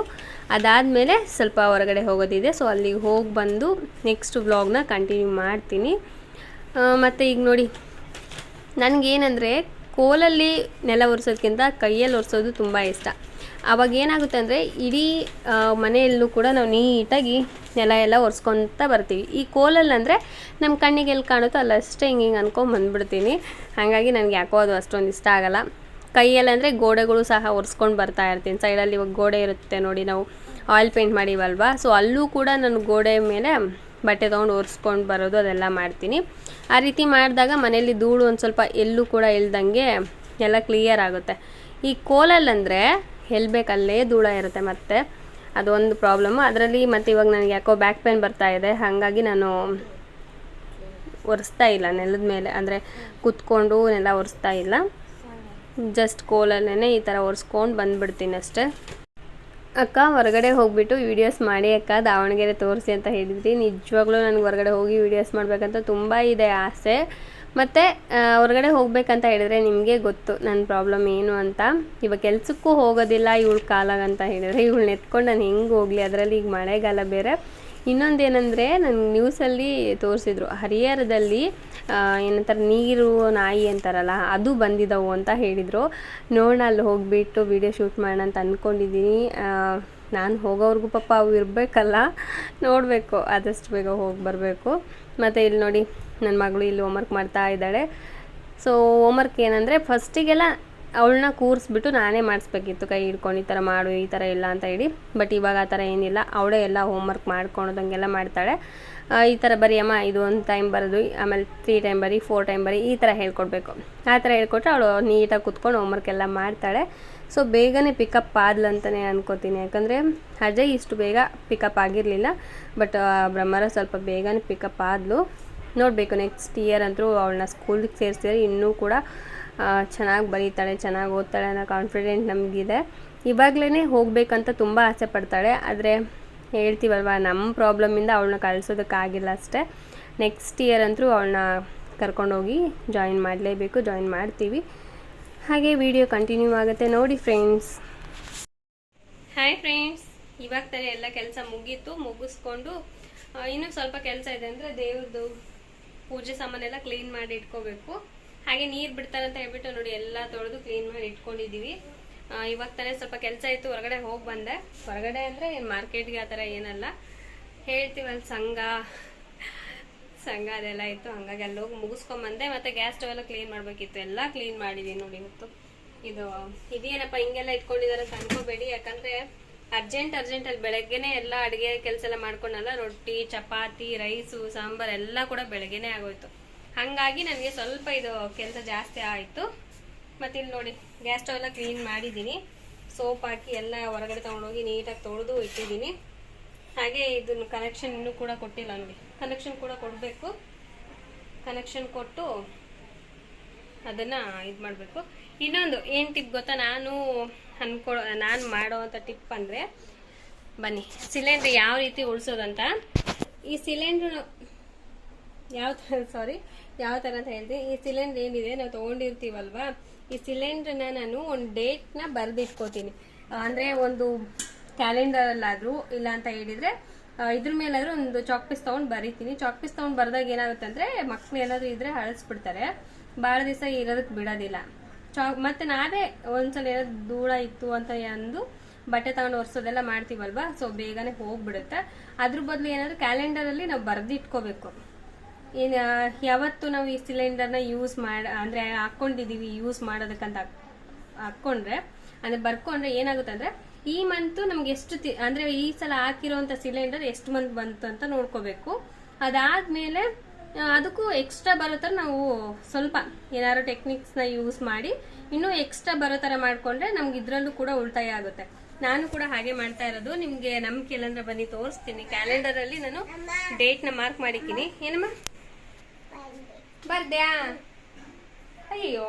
ಅದಾದಮೇಲೆ ಸ್ವಲ್ಪ ಹೊರಗಡೆ ಹೋಗೋದಿದೆ. ಸೊ ಅಲ್ಲಿಗೆ ಹೋಗಿ ಬಂದು ನೆಕ್ಸ್ಟ್ ವ್ಲಾಗ್ನ ಕಂಟಿನ್ಯೂ ಮಾಡ್ತೀನಿ. ಮತ್ತು ಈಗ ನೋಡಿ, ನನಗೇನಂದರೆ ಕೋಲಲ್ಲಿ ನೆಲ ಒರೆಸೋದಕ್ಕಿಂತ ಕೈಯಲ್ಲಿ ಒರೆಸೋದು ತುಂಬ ಇಷ್ಟ. ಆವಾಗ ಏನಾಗುತ್ತೆ ಅಂದರೆ, ಇಡೀ ಮನೆಯಲ್ಲೂ ಕೂಡ ನಾವು ನೀಟಾಗಿ ನೆಲ ಎಲ್ಲ ಒರೆಸ್ಕೊತ ಬರ್ತೀವಿ. ಈ ಕೋಲಲ್ಲಿ ಅಂದರೆ ನಮ್ಮ ಕಣ್ಣಿಗೆ ಎಲ್ಲಿ ಕಾಣುತ್ತೋ ಅಲ್ಲಷ್ಟೇ ಹಿಂಗೆ ಹಿಂಗೆ ಅಂದ್ಕೊಂಡು ಬಂದುಬಿಡ್ತೀನಿ ಹಾಗಾಗಿ ನನಗೆ ಯಾಕೋ ಅದು ಅಷ್ಟೊಂದು ಇಷ್ಟ ಆಗಲ್ಲ. ಕೈಯಲ್ಲಿ ಅಂದರೆ ಗೋಡೆಗಳು ಸಹ ಒರೆಸ್ಕೊಂಡು ಬರ್ತಾ ಇರ್ತೀನಿ. ಸೈಡಲ್ಲಿ ಇವಾಗ ಗೋಡೆ ಇರುತ್ತೆ ನೋಡಿ, ನಾವು ಆಯಿಲ್ ಪೇಂಟ್ ಮಾಡಿವಲ್ವಾ? ಸೊ ಅಲ್ಲೂ ಕೂಡ ನಾನು ಗೋಡೆ ಮೇಲೆ ಬಟ್ಟೆ ತೊಗೊಂಡು ಒರೆಸ್ಕೊಂಡು ಬರೋದು ಅದೆಲ್ಲ ಮಾಡ್ತೀನಿ. ಆ ರೀತಿ ಮಾಡಿದಾಗ ಮನೆಯಲ್ಲಿ ಧೂಳು ಒಂದು ಸ್ವಲ್ಪ ಎಲ್ಲೂ ಕೂಡ ಇಲ್ದಂಗೆ ಎಲ್ಲ ಕ್ಲಿಯರ್ ಆಗುತ್ತೆ. ಈ ಕೋಲಲ್ಲಂದರೆ ಎಲ್ಬೇಕಲ್ಲೇ ಧೂಳ ಇರುತ್ತೆ ಮತ್ತೆ. ಅದೊಂದು ಪ್ರಾಬ್ಲಮ್ಮು ಅದರಲ್ಲಿ ಮತ್ತು ಇವಾಗ ನನಗೆ ಯಾಕೋ ಬ್ಯಾಕ್ ಪೇನ್ ಬರ್ತಾ ಇದೆ. ಹಾಗಾಗಿ ನಾನು ಒರೆಸ್ತಾ ಇಲ್ಲ ನೆಲದ ಮೇಲೆ. ಅಂದರೆ ಕುತ್ಕೊಂಡು ನೆಲ ಒರೆಸ್ತಾ ಇಲ್ಲ. ಜಸ್ಟ್ ಕೋಲಲ್ಲೇ ಈ ಥರ ಒರೆಸ್ಕೊಂಡು ಬಂದ್ಬಿಡ್ತೀನಿ ಅಷ್ಟೇ. ಅಕ್ಕ, ಹೊರಗಡೆ ಹೋಗ್ಬಿಟ್ಟು ವೀಡಿಯೋಸ್ ಮಾಡಿ ಅಕ್ಕ, ದಾವಣಗೆರೆ ತೋರಿಸಿ ಅಂತ ಹೇಳಿದ್ರಿ. ನಿಜವಾಗ್ಲೂ ನನಗೆ ಹೊರಗಡೆ ಹೋಗಿ ವೀಡಿಯೋಸ್ ಮಾಡಬೇಕಂತ ತುಂಬ ಇದೆ ಆಸೆ. ಮತ್ತು ಹೊರಗಡೆ ಹೋಗಬೇಕಂತ ಹೇಳಿದ್ರೆ ನಿಮಗೆ ಗೊತ್ತು ನನ್ನ ಪ್ರಾಬ್ಲಮ್ ಏನು ಅಂತ. ಇವಾಗ ಕೆಲಸಕ್ಕೂ ಹೋಗೋದಿಲ್ಲ, ಇವಳು ಕಾಲಾಗಂತ ಹೇಳಿದರೆ. ಹೇಳಿದ್ರೆ ನೆತ್ಕೊಂಡು ನಾನು ಹೆಂಗೆ ಹೋಗಲಿ? ಅದರಲ್ಲಿ ಈಗ ಮಳೆಗಾಲ ಬೇರೆ. ಇನ್ನೊಂದೇನೆಂದರೆ ನ್ಯೂಸ್ ನ್ಯೂಸಲ್ಲಿ ತೋರಿಸಿದ್ರು, ಹರಿಹರದಲ್ಲಿ ಏನಂತಾರೆ ನೀರು ನಾಯಿ ಅಂತಾರಲ್ಲ, ಅದು ಬಂದಿದ್ದವು ಅಂತ ಹೇಳಿದರು. ನೋಡೋಣ, ಅಲ್ಲಿ ಹೋಗಿಬಿಟ್ಟು ವಿಡಿಯೋ ಶೂಟ್ ಮಾಡೋಣ ಅಂತ ಅಂದ್ಕೊಂಡಿದ್ದೀನಿ ನಾನು ಹೋಗೋವ್ರಿಗೂ ಪಾಪ ಅವು ಇರಬೇಕಲ್ಲ, ನೋಡಬೇಕು, ಆದಷ್ಟು ಬೇಗ ಹೋಗಿ ಬರಬೇಕು. ಮತ್ತು ಇಲ್ಲಿ ನೋಡಿ ನನ್ನ ಮಗಳು ಇಲ್ಲಿ ಹೋಮ್ವರ್ಕ್ ಮಾಡ್ತಾ ಇದ್ದಾಳೆ. ಸೊ ಹೋಮ್ವರ್ಕ್ ಏನಂದರೆ ಫಸ್ಟಿಗೆಲ್ಲ ಅವಳನ್ನ ಕೂರಿಸ್ಬಿಟ್ಟು ನಾನೇ ಮಾಡಿಸ್ಬೇಕಿತ್ತು. ಕೈ ಹಿಡ್ಕೊಂಡು ಈ ಥರ ಮಾಡು, ಈ ಥರ ಇಲ್ಲ ಅಂತ ಹೇಳಿ. ಬಟ್ ಇವಾಗ ಆ ಥರ ಏನಿಲ್ಲ. ಅವಳೇ ಎಲ್ಲ ಹೋಮ್ವರ್ಕ್ ಮಾಡ್ಕೊಳೋದಂಗೆಲ್ಲ ಮಾಡ್ತಾಳೆ. ಈ ಥರ ಬರೀ ಅಮ್ಮ, ಇದು ಒಂದು ಟೈಮ್ ಬರೋದು, ಆಮೇಲೆ ತ್ರೀ ಟೈಮ್ ಬರಿ ಫೋರ್ ಟೈಮ್ ಬರೀ, ಈ ಥರ ಹೇಳ್ಕೊಡ್ಬೇಕು. ಆ ಥರ ಹೇಳ್ಕೊಟ್ರೆ ಅವಳು ನೀಟಾಗಿ ಕುತ್ಕೊಂಡು ಹೋಮ್ವರ್ಕ್ ಎಲ್ಲ ಮಾಡ್ತಾಳೆ. ಸೊ ಬೇಗನೆ ಪಿಕಪ್ ಆದ್ಲು ಅಂತಲೇ ಅನ್ಕೋತೀನಿ. ಯಾಕಂದರೆ ಅಜಯ್ ಇಷ್ಟು ಬೇಗ ಪಿಕಪ್ ಆಗಿರಲಿಲ್ಲ. ಬಟ್ ಬ್ರಹ್ಮರ ಸ್ವಲ್ಪ ಬೇಗನೆ ಪಿಕಪ್ ಆದ್ಲು. ನೋಡಬೇಕು ನೆಕ್ಸ್ಟ್ ಇಯರ್ ಅಂತೂ ಅವಳನ್ನ ಸ್ಕೂಲಿಗೆ ಸೇರಿಸಿದ್ರೆ ಇನ್ನೂ ಕೂಡ ಚೆನ್ನಾಗಿ ಬರೀತಾಳೆ, ಚೆನ್ನಾಗಿ ಓದ್ತಾಳೆ ಅನ್ನೋ ಕಾನ್ಫಿಡೆಂಟ್ ನಮಗಿದೆ. ಇವಾಗಲೇ ಹೋಗಬೇಕಂತ ತುಂಬ ಆಸೆ ಪಡ್ತಾಳೆ. ಆದರೆ ಹೇಳ್ತೀವಲ್ವ ನಮ್ಮ ಪ್ರಾಬ್ಲಮಿಂದ ಅವಳನ್ನ ಕಳಿಸೋದಕ್ಕಾಗಿಲ್ಲ ಅಷ್ಟೇ. ನೆಕ್ಸ್ಟ್ ಇಯರ್ ಅಂತೂ ಅವಳನ್ನ ಕರ್ಕೊಂಡೋಗಿ ಜಾಯಿನ್ ಮಾಡಲೇಬೇಕು ಜಾಯಿನ್ ಮಾಡ್ತೀವಿ. ಹಾಗೆ ವಿಡಿಯೋ ಕಂಟಿನ್ಯೂ ಆಗುತ್ತೆ. ನೋಡಿ ಫ್ರೆಂಡ್ಸ್ ಹಾಯ್ ಫ್ರೆಂಡ್ಸ್ ಇವಾಗ ತಾನೇ ಎಲ್ಲ ಕೆಲಸ ಮುಗೀತು, ಮುಗಿಸ್ಕೊಂಡು ಇನ್ನೂ ಸ್ವಲ್ಪ ಕೆಲಸ ಇದೆ ಅಂದರೆ ದೇವ್ರದ್ದು ಪೂಜೆ ಸಾಮಾನೆಲ್ಲ ಕ್ಲೀನ್ ಮಾಡಿ ಇಟ್ಕೋಬೇಕು. ಹಾಗೆ ನೀರು ಬಿಡ್ತಾರೆ ಅಂತ ಹೇಳ್ಬಿಟ್ಟು ನೋಡಿ ಎಲ್ಲ ತೊಳೆದು ಕ್ಲೀನ್ ಮಾಡಿ ಇಟ್ಕೊಂಡಿದ್ದೀವಿ ಇವಾಗ ತಾನೇ ಸ್ವಲ್ಪ ಕೆಲಸ ಇತ್ತು, ಹೊರಗಡೆ ಹೋಗಿ ಬಂದೆ. ಹೊರಗಡೆ ಅಂದರೆ ಮಾರ್ಕೆಟ್ಗೆ ಆ ಥರ ಏನಲ್ಲ. ಹೇಳ್ತೀವಲ್ಲ ಸಂಘ. ಸಂಘ ಅದೆಲ್ಲ ಇತ್ತು, ಹಂಗಾಗಿ ಅಲ್ಲಿ ಹೋಗಿ ಮುಗಿಸ್ಕೊಂಬಂದೆ ಮತ್ತೆ ಗ್ಯಾಸ್ ಸ್ಟವ್ ಎಲ್ಲ ಕ್ಲೀನ್ ಮಾಡಬೇಕಿತ್ತು. ಎಲ್ಲ ಕ್ಲೀನ್ ಮಾಡಿದ್ದೀನಿ ನೋಡಿ ಇವತ್ತು. ಇದು, ಇದೇನಪ್ಪ, ಹಿಂಗೆಲ್ಲ ಇಟ್ಕೊಂಡಿದ್ದಾರೆ ಅಂತ ಅನ್ಕೋಬೇಡಿ. ಯಾಕಂದ್ರೆ ಅರ್ಜೆಂಟ್ ಅರ್ಜೆಂಟ್ ಅಲ್ಲಿ ಬೆಳಗ್ಗೆನೆ ಎಲ್ಲ ಅಡುಗೆ ಕೆಲಸ ಎಲ್ಲ ಮಾಡ್ಕೊಂಡಲ್ಲ. ರೊಟ್ಟಿ, ಚಪಾತಿ ರೈಸು ಸಾಂಬಾರ್ ಎಲ್ಲ ಕೂಡ ಬೆಳಗ್ಗೆನೇ ಆಗೋಯ್ತು. ಹಾಗಾಗಿ ನನಗೆ ಸ್ವಲ್ಪ ಇದು ಕೆಲಸ ಜಾಸ್ತಿ ಆಯಿತು. ಮತ್ತು ಇಲ್ಲಿ ನೋಡಿ ಗ್ಯಾಸ್ ಸ್ಟವ್ ಎಲ್ಲ ಕ್ಲೀನ್ ಮಾಡಿದ್ದೀನಿ ಸೋಪ್ ಹಾಕಿ ಎಲ್ಲ ಹೊರಗಡೆ ತೊಗೊಂಡೋಗಿ ನೀಟಾಗಿ ತೊಳೆದು ಇಟ್ಟಿದ್ದೀನಿ ಹಾಗೆ ಇದನ್ನು ಕನೆಕ್ಷನ್ ಇನ್ನೂ ಕೂಡ ಕೊಟ್ಟಿಲ್ಲ ನೋಡಿ ಕನೆಕ್ಷನ್ ಕೂಡ ಕೊಡಬೇಕು. ಕನೆಕ್ಷನ್ ಕೊಟ್ಟು ಅದನ್ನು ಇದು ಮಾಡಬೇಕು. ಇನ್ನೊಂದು, ಏನು ಟಿಪ್ ಗೊತ್ತಾ? ನಾನು ಅನ್ಕೊ ನಾನು ಮಾಡೋವಂಥ ಟಿಪ್ ಅಂದರೆ, ಬನ್ನಿ ಸಿಲಿಂಡ್ರ್ ಯಾವ ರೀತಿ ಉಳಿಸೋದಂತ. ಈ ಸಿಲಿಂಡ್ರ್ ಯಾವ ಥರ ಸಾರಿ ಯಾವ ಥರ ಅಂತ ಹೇಳ್ತೀನಿ ಈ ಸಿಲಿಂಡ್ರ್ ಏನಿದೆ ನಾವು ತೊಗೊಂಡಿರ್ತೀವಲ್ವಾ? ಈ ಸಿಲಿಂಡ್ರನ್ನ ನಾನು ಒಂದು ಡೇಟ್ನ ಬರೆದಿಟ್ಕೋತೀನಿ. ಅಂದರೆ ಒಂದು ಕ್ಯಾಲೆಂಡರಲ್ಲಾದರೂ ಇಲ್ಲ ಅಂತ ಹೇಳಿದರೆ ಇದ್ರ ಮೇಲಾದರೂ ಒಂದು ಚಾಕ್ ಪೀಸ್ ತೊಗೊಂಡು ಬರೀತೀನಿ. ಚಾಕ್ ಪೀಸ್ ತೊಗೊಂಡು ಬರೆದಾಗ ಏನಾಗುತ್ತೆ ಅಂದರೆ, ಮಕ್ಳು ಏನಾದರೂ ಇದ್ರೆ ಅಳಿಸ್ಬಿಡ್ತಾರೆ. ಭಾಳ ದಿವಸ ಇರೋದಕ್ಕೆ ಬಿಡೋದಿಲ್ಲ. ಚಾಕ್ ಮತ್ತು ನಾವೇ ಒಂದ್ಸಲ ಏನಾದ್ರು ಧೂಳ ಇತ್ತು ಅಂತ ಅಂದು ಬಟ್ಟೆ ತಗೊಂಡು ಒರೆಸೋದೆಲ್ಲ ಮಾಡ್ತೀವಲ್ವಾ? ಸೊ ಬೇಗನೆ ಹೋಗ್ಬಿಡುತ್ತೆ. ಅದ್ರ ಬದಲು ಏನಾದರೂ ಕ್ಯಾಲೆಂಡರಲ್ಲಿ ನಾವು ಬರೆದಿಟ್ಕೋಬೇಕು. ಏನು ಯಾವತ್ತು ನಾವು ಈ ಸಿಲಿಂಡರ್ನ ಯೂಸ್ ಮಾಡ, ಅಂದರೆ ಹಾಕ್ಕೊಂಡಿದ್ದೀವಿ ಯೂಸ್ ಮಾಡೋದಕ್ಕಂತ ಹಾಕ್- ಹಾಕ್ಕೊಂಡ್ರೆ, ಅಂದರೆ ಬರ್ಕೊಂಡ್ರೆ ಏನಾಗುತ್ತೆ ಅಂದರೆ, ಈ ಮಂತು ನಮ್ಗೆ ಎಷ್ಟು ತಿ, ಅಂದರೆ ಈ ಸಲ ಹಾಕಿರೋಂಥ ಸಿಲಿಂಡರ್ ಎಷ್ಟು ಮಂತ್ ಬಂತು ಅಂತ ನೋಡ್ಕೋಬೇಕು. ಅದಾದಮೇಲೆ ಅದಕ್ಕೂ ಎಕ್ಸ್ಟ್ರಾ ಬರೋ ಥರ ನಾವು ಸ್ವಲ್ಪ ಏನಾದ್ರು ಟೆಕ್ನಿಕ್ಸ್ನ ಯೂಸ್ ಮಾಡಿ, ಇನ್ನೂ ಎಕ್ಸ್ಟ್ರಾ ಬರೋ ಥರ ಮಾಡಿಕೊಂಡ್ರೆ ನಮ್ಗೆ ಇದರಲ್ಲೂ ಕೂಡ ಉಳಿತಾಯ ಆಗುತ್ತೆ. ನಾನು ಕೂಡ ಹಾಗೆ ಮಾಡ್ತಾ ಇರೋದು. ನಿಮಗೆ ನಂಬಿಕೆ ಕ್ಯಾಲೆಂಡರ್ ಬನ್ನಿ, ತೋರಿಸ್ತೀನಿ. ಕ್ಯಾಲೆಂಡರ್ ಅಲ್ಲಿ ನಾನು ಡೇಟ್ನ ಮಾರ್ಕ್ ಮಾಡಿದ್ದೀನಿ. ಏನಮ್ಮ? ಬರ್ದ್ಯಾ? ಅಯ್ಯೋ.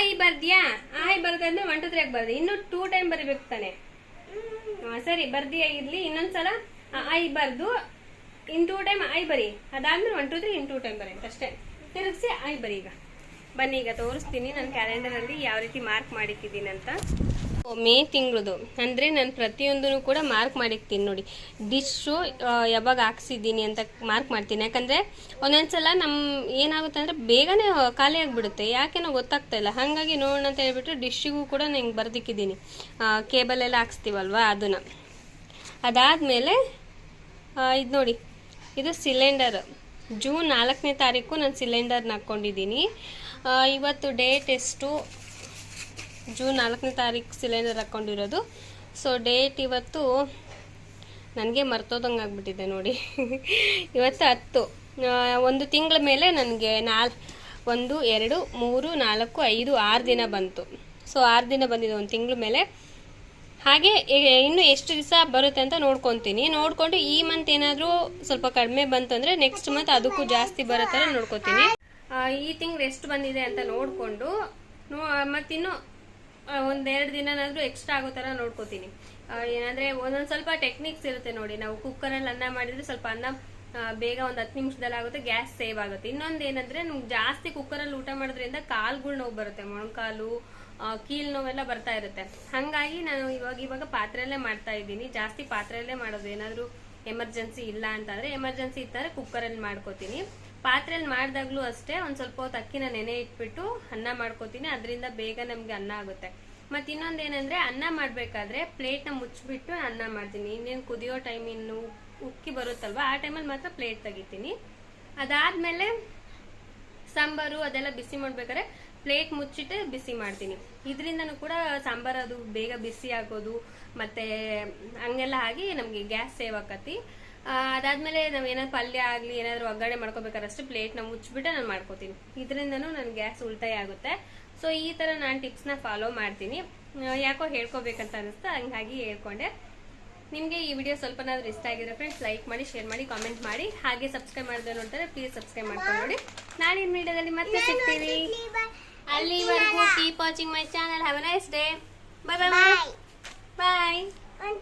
ಐ ಬರ್ದ್ಯಾ? ಐ ಬರ್ದಂದ್ರೆ ಒನ್ ಟು ತ್ರೀ ಬರ್ದೆ. ಇನ್ನು ಟೂ ಟೈಮ್ ಬರಿಬೇಕು ತಾನೆ. ಸರಿ, ಬರ್ದಿಯಾ ಇರ್ಲಿ. ಇನ್ನೊಂದ್ಸಲ ಐ ಬರ್ದು, ಇನ್ ಟೂ ಟೈಮ್ ಐ ಬರಿ. ಅದಾದ್ಮೇಲೆ one two three in two time ಬರಿ ಅಷ್ಟೇ. ತಿರುಗಿಸಿ ಐ ಬರಿ ಈಗ. ಬನ್ನಿ, ಈಗ ತೋರಿಸ್ತೀನಿ. ನನ್ನ ಕ್ಯಾಲೆಂಡರ್ ಅಲ್ಲಿ ಯಾವ ರೀತಿ ಮಾರ್ಕ್ ಮಾಡಿಟ್ಟಿದ್ದೀನಿ ಅಂತ. ಮೇ ತಿಂಗಳದು. ಅಂದರೆ ನಾನು ಪ್ರತಿಯೊಂದೂ ಕೂಡ ಮಾರ್ಕ್ ಮಾಡಿರ್ತೀನಿ ನೋಡಿ. ಡಿಶ್ಶು ಯಾವಾಗ ಹಾಕ್ಸಿದ್ದೀನಿ ಅಂತ ಮಾರ್ಕ್ ಮಾಡ್ತೀನಿ. ಯಾಕಂದರೆ ಒಂದೊಂದು ಸಲ ನಮ್ಮ ಏನಾಗುತ್ತೆ ಅಂದರೆ ಬೇಗನೆ ಖಾಲಿ ಆಗಿಬಿಡುತ್ತೆ. ಯಾಕೆನೋ ಗೊತ್ತಾಗ್ತಾ ಇಲ್ಲ. ಹಾಗಾಗಿ ನೋಡೋಣ ಅಂತ ಹೇಳ್ಬಿಟ್ಟು ಡಿಶ್ಶಿಗೂ ಕೂಡ ನಂಗೆ ಬರ್ದಿಕ್ಕಿದ್ದೀನಿ. ಕೇಬಲ್ ಎಲ್ಲ ಹಾಕ್ಸ್ತೀವಲ್ವ ಅದನ್ನು. ಅದಾದಮೇಲೆ ಇದು ನೋಡಿ. ಇದು ಸಿಲಿಂಡರ್ ಜೂನ್ ನಾಲ್ಕನೇ ತಾರೀಕು ನಾನು ಸಿಲಿಂಡರ್ನ ಹಾಕ್ಕೊಂಡಿದ್ದೀನಿ ಇವತ್ತು ಡೇಟ್ ಎಷ್ಟು? ಜೂನ್ ನಾಲ್ಕನೇ ತಾರೀಕು ಸಿಲಿಂಡರ್ ಹಾಕ್ಕೊಂಡಿರೋದು. ಸೊ ಡೇಟ್ ಇವತ್ತು ನನಗೆ ಮರ್ತೋದಂಗೆ ಆಗ್ಬಿಟ್ಟಿದೆ ನೋಡಿ. ಇವತ್ತು ಹತ್ತು. ಒಂದು ತಿಂಗಳ ಮೇಲೆ ನನಗೆ ನಾಲ್, ಒಂದು, ಎರಡು, ಮೂರು, ನಾಲ್ಕು, ಐದು, ಆರು ದಿನ ಬಂತು. ಸೊ ಆರು ದಿನ ಬಂದಿದೆ ಒಂದು ತಿಂಗಳ ಮೇಲೆ. ಹಾಗೆ ಇನ್ನು ಎಷ್ಟು ದಿವಸ ಬರುತ್ತೆ ಅಂತ ನೋಡ್ಕೊತೀನಿ. ನೋಡಿಕೊಂಡು ಈ ಮಂತ್ ಏನಾದರೂ ಸ್ವಲ್ಪ ಕಡಿಮೆ ಬಂತು ಅಂದರೆ ನೆಕ್ಸ್ಟ್ ಮಂತ್ ಅದಕ್ಕೂ ಜಾಸ್ತಿ ಬರೋ ಥರ ನೋಡ್ಕೊತೀನಿ ಈ ತಿಂಗಳು ಎಷ್ಟು ಬಂದಿದೆ ಅಂತ ನೋಡಿಕೊಂಡು ಮತ್ತಿನ್ನು ಒಂದೆರಡು ದಿನನಾದರೂ ಎಕ್ಸ್ಟ್ರಾ ಆಗೋ ಥರ ನೋಡ್ಕೋತೀನಿ. ಏನಂದರೆ ಒಂದೊಂದು ಸ್ವಲ್ಪ ಟೆಕ್ನಿಕ್ಸ್ ಇರುತ್ತೆ ನೋಡಿ. ನಾವು ಕುಕ್ಕರಲ್ಲಿ ಅನ್ನ ಮಾಡಿದರೆ ಸ್ವಲ್ಪ ಅನ್ನ ಬೇಗ ಒಂದು ಹತ್ತು ನಿಮಿಷದಲ್ಲಿ ಆಗುತ್ತೆ ಗ್ಯಾಸ್ ಸೇವ್ ಆಗುತ್ತೆ. ಇನ್ನೊಂದು ಏನಂದರೆ ನಮ್ಗೆ ಜಾಸ್ತಿ ಕುಕ್ಕರಲ್ಲಿ ಊಟ ಮಾಡೋದ್ರಿಂದ ಕಾಲುಗಳು ನೋವು ಬರುತ್ತೆ. ಮೊಣಕಾಲು ಕೀಲು ಕೀಲ್ ನೋವೆಲ್ಲ ಬರ್ತಾ ಇರುತ್ತೆ. ಹಾಗಾಗಿ ನಾನು ಇವಾಗ ಇವಾಗ ಪಾತ್ರೆಯಲ್ಲೇ ಮಾಡ್ತಾ ಇದ್ದೀನಿ. ಜಾಸ್ತಿ ಪಾತ್ರೆಯಲ್ಲೇ ಮಾಡೋದು ಏನಾದರೂ ಎಮರ್ಜೆನ್ಸಿ ಇಲ್ಲ ಅಂತಂದರೆ ಎಮರ್ಜೆನ್ಸಿ ಇತ್ತಂದರೆ ಕುಕ್ಕರಲ್ಲಿ ಮಾಡ್ಕೋತೀನಿ. ಪಾತ್ರೆಯಲ್ಲಿ ಮಾಡಿದಾಗ್ಲೂ ಅಷ್ಟೇ ಒಂದು ಸ್ವಲ್ಪ ಹೊತ್ತು ಅಕ್ಕಿನ ನೆನೆ ಇಟ್ಬಿಟ್ಟು ಅನ್ನ ಮಾಡ್ಕೋತೀನಿ. ಅದರಿಂದ ಬೇಗ ನಮಗೆ ಅನ್ನ ಆಗುತ್ತೆ. ಮತ್ತು ಇನ್ನೊಂದು ಏನಂದ್ರೆ ಅನ್ನ ಮಾಡಬೇಕಾದ್ರೆ ಪ್ಲೇಟ್ನ ಮುಚ್ಚಿಬಿಟ್ಟು ಅನ್ನ ಮಾಡ್ತೀನಿ. ಇನ್ನೇನು ಕುದಿಯೋ ಟೈಮ್ ಇನ್ನು ಉಕ್ಕಿ ಬರುತ್ತಲ್ವಾ, ಆ ಟೈಮಲ್ಲಿ ಮಾತ್ರ ಪ್ಲೇಟ್ ತೆಗಿತೀನಿ. ಅದಾದ್ಮೇಲೆ ಸಾಂಬಾರು ಅದೆಲ್ಲ ಬಿಸಿ ಮಾಡಬೇಕಾದ್ರೆ ಪ್ಲೇಟ್ ಮುಚ್ಚಿಟ್ಟು ಬಿಸಿ ಮಾಡ್ತೀನಿ. ಇದರಿಂದನೂ ಕೂಡ ಸಾಂಬಾರು ಅದು ಬೇಗ ಬಿಸಿ ಆಗೋದು, ಮತ್ತೆ ಹಂಗೆಲ್ಲ ಆಗಿ ನಮಗೆ ಗ್ಯಾಸ್ ಸೇವ್ ಆಕತಿ. ಅದಾದ್ಮೇಲೆ ನಾವು ಏನಾದ್ರು ಪಲ್ಯ ಆಗಲಿ ಏನಾದ್ರು ಒಗ್ಗರಣೆ ಮಾಡ್ಕೋಬೇಕಾದಷ್ಟು ಅಷ್ಟೇ ಪ್ಲೇಟ್ನ ಮುಚ್ಚಿಬಿಟ್ಟು ನಾನು ಮಾಡ್ಕೋತೀನಿ. ಇದರಿಂದನೂ ನನ್ನ ಗ್ಯಾಸ್ ಉಳಿತಾಯ ಆಗುತ್ತೆ. ಸೊ ಈ ಥರ ನಾನು ಟಿಪ್ಸ್ನ ಫಾಲೋ ಮಾಡ್ತೀನಿ. ಯಾಕೋ ಹೇಳ್ಕೋಬೇಕಂತ ಅನಿಸ್ತ ಹಂಗಾಗಿ ಹೇಳ್ಕೊಂಡೆ. ನಿಮಗೆ ಈ ವಿಡಿಯೋ ಸ್ವಲ್ಪನಾದ್ರೂ ಇಷ್ಟ ಆಗಿದ್ರೆ ಫ್ರೆಂಡ್ಸ್ ಲೈಕ್ ಮಾಡಿ ಶೇರ್ ಮಾಡಿ ಕಾಮೆಂಟ್ ಮಾಡಿ. ಹಾಗೆ ಸಬ್ಸ್ಕ್ರೈಬ್ ಮಾಡಿದ್ರೆ ನೋಡ್ತಾರೆ ಪ್ಲೀಸ್ ಸಬ್ಸ್ಕ್ರೈಬ್ ಮಾಡ್ಕೊಂಡು ನೋಡಿ. ನಾನಿನ್ ವಿಡಿಯೋದಲ್ಲಿ ಮತ್ತೆ ಸಿಗ್ತೀವಿ ಅಲ್ಲಿವರೆಗೂ keep watching my channel have nice day bye bye bye ಒಂದ್